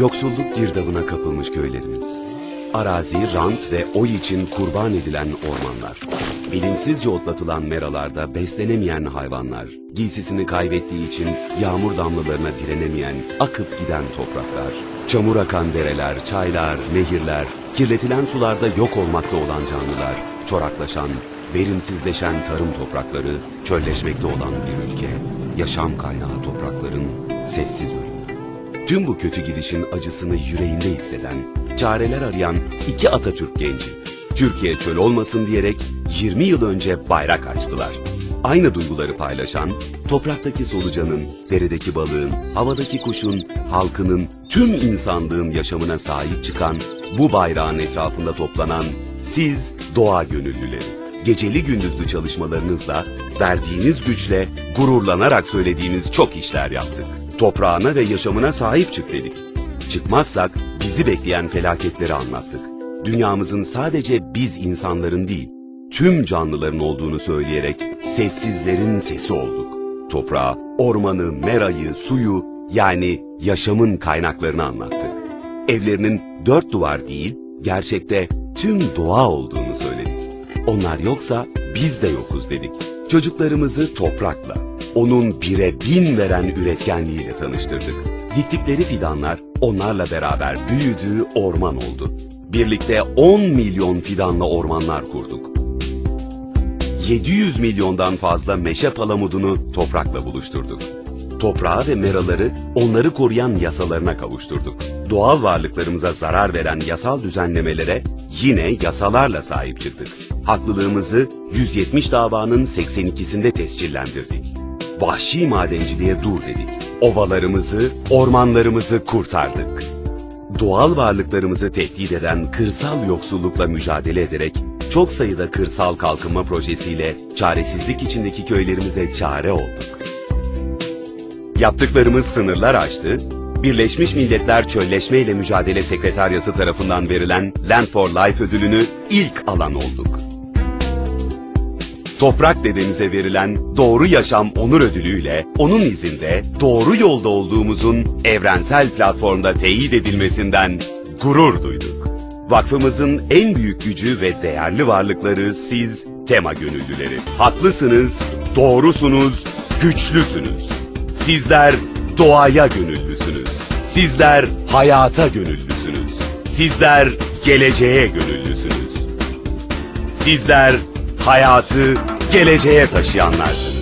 Yoksulluk girdabına kapılmış köylerimiz. Arazi, rant ve oy için kurban edilen ormanlar. Bilinçsizce otlatılan meralarda beslenemeyen hayvanlar. Giysisini kaybettiği için yağmur damlalarına direnemeyen akıp giden topraklar. Çamur akan dereler, çaylar, nehirler, kirletilen sularda yok olmakta olan canlılar, çoraklaşan, verimsizleşen tarım toprakları, çölleşmekte olan bir ülke, yaşam kaynağı toprakların sessiz ölümü. Tüm bu kötü gidişin acısını yüreğinde hisseden, çareler arayan iki Atatürk genci, Türkiye çöl olmasın diyerek 20 yıl önce bayrak açtılar. Aynı duyguları paylaşan, topraktaki solucanın, deredeki balığın, havadaki kuşun, halkının, tüm insanlığın yaşamına sahip çıkan, bu bayrağın etrafında toplanan siz doğa gönüllüleri. Geceli gündüzlü çalışmalarınızla, verdiğiniz güçle, gururlanarak söylediğiniz çok işler yaptık. Toprağına ve yaşamına sahip çık dedik. Çıkmazsak bizi bekleyen felaketleri anlattık. Dünyamızın sadece biz insanların değil, tüm canlıların olduğunu söyleyerek sessizlerin sesi olduk. Toprağı, ormanı, merayı, suyu yani yaşamın kaynaklarını anlattık. Evlerinin dört duvar değil, gerçekte tüm doğa olduğunu söyledik. Onlar yoksa biz de yokuz dedik. Çocuklarımızı toprakla, onun bire bin veren üretkenliğiyle tanıştırdık. Diktikleri fidanlar onlarla beraber büyüdüğü orman oldu. Birlikte 10 milyon fidanla ormanlar kurduk. 700 milyondan fazla meşe palamudunu toprakla buluşturduk. Toprağı ve meraları onları koruyan yasalarına kavuşturduk. Doğal varlıklarımıza zarar veren yasal düzenlemelere yine yasalarla sahip çıktık. Haklılığımızı 170 davanın 82'sinde tescillendirdik. Vahşi madenciliğe dur dedik. Ovalarımızı, ormanlarımızı kurtardık. Doğal varlıklarımızı tehdit eden kırsal yoksullukla mücadele ederek çok sayıda kırsal kalkınma projesiyle çaresizlik içindeki köylerimize çare olduk. Yaptıklarımız sınırlar aştı, Birleşmiş Milletler Çölleşme ile Mücadele Sekreteryası tarafından verilen Land for Life ödülünü ilk alan olduk. Toprak dedemize verilen Doğru Yaşam Onur Ödülüyle onun izinde doğru yolda olduğumuzun evrensel platformda teyit edilmesinden gurur duyduk. Vakfımızın en büyük gücü ve değerli varlıkları siz tema gönüllüleri. Haklısınız, doğrusunuz, güçlüsünüz. Sizler doğaya gönüllüsünüz. Sizler hayata gönüllüsünüz. Sizler geleceğe gönüllüsünüz. Sizler hayatı geleceğe taşıyanlarsınız.